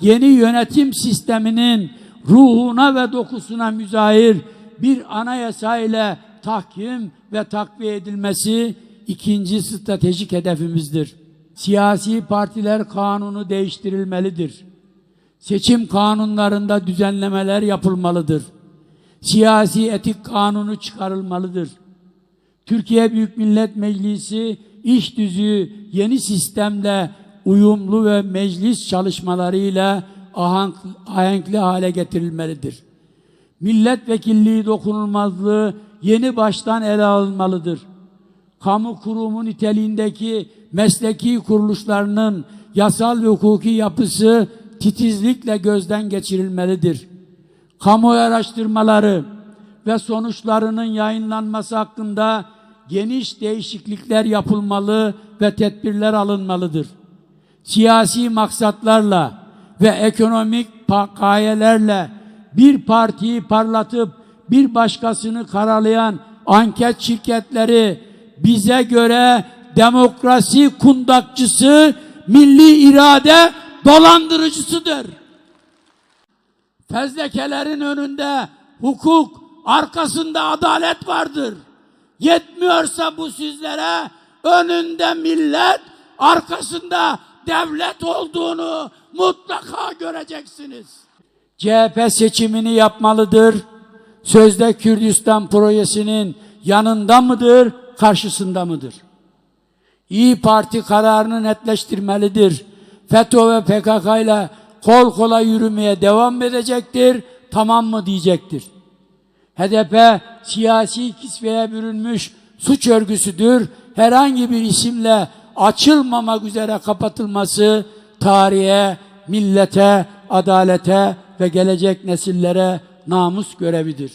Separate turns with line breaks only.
yeni yönetim sisteminin ruhuna ve dokusuna müzahir bir anayasa ile tahkim ve takviye edilmesi ikinci stratejik hedefimizdir. Siyasi partiler kanunu değiştirilmelidir. Seçim kanunlarında düzenlemeler yapılmalıdır. Siyasi etik kanunu çıkarılmalıdır. Türkiye Büyük Millet Meclisi iş düzüğü yeni sistemle uyumlu ve meclis çalışmalarıyla ahenk, ahenkli hale getirilmelidir. Milletvekilliği dokunulmazlığı yeni baştan ele alınmalıdır. Kamu kurumu niteliğindeki mesleki kuruluşlarının yasal ve hukuki yapısı titizlikle gözden geçirilmelidir. Kamu araştırmaları ve sonuçlarının yayınlanması hakkında geniş değişiklikler yapılmalı ve tedbirler alınmalıdır. Siyasi maksatlarla ve ekonomik gayelerle bir partiyi parlatıp bir başkasını karalayan anket şirketleri bize göre demokrasi kundakçısı, milli irade dolandırıcısıdır. Fezlekelerin önünde hukuk, arkasında adalet vardır. Yetmiyorsa bu sizlere önünde millet, arkasında devlet olduğunu mutlaka göreceksiniz. CHP seçimini yapmalıdır. Sözde Kürdistan projesinin yanında mıdır, karşısında mıdır? İyi Parti kararını netleştirmelidir. FETÖ ve PKK ile kol kola yürümeye devam edecektir. Tamam mı diyecektir. HDP siyasi kisveye bürünmüş suç örgüsüdür. Herhangi bir isimle açılmamak üzere kapatılması tarihe, millete, adalete ve gelecek nesillere namus görevidir.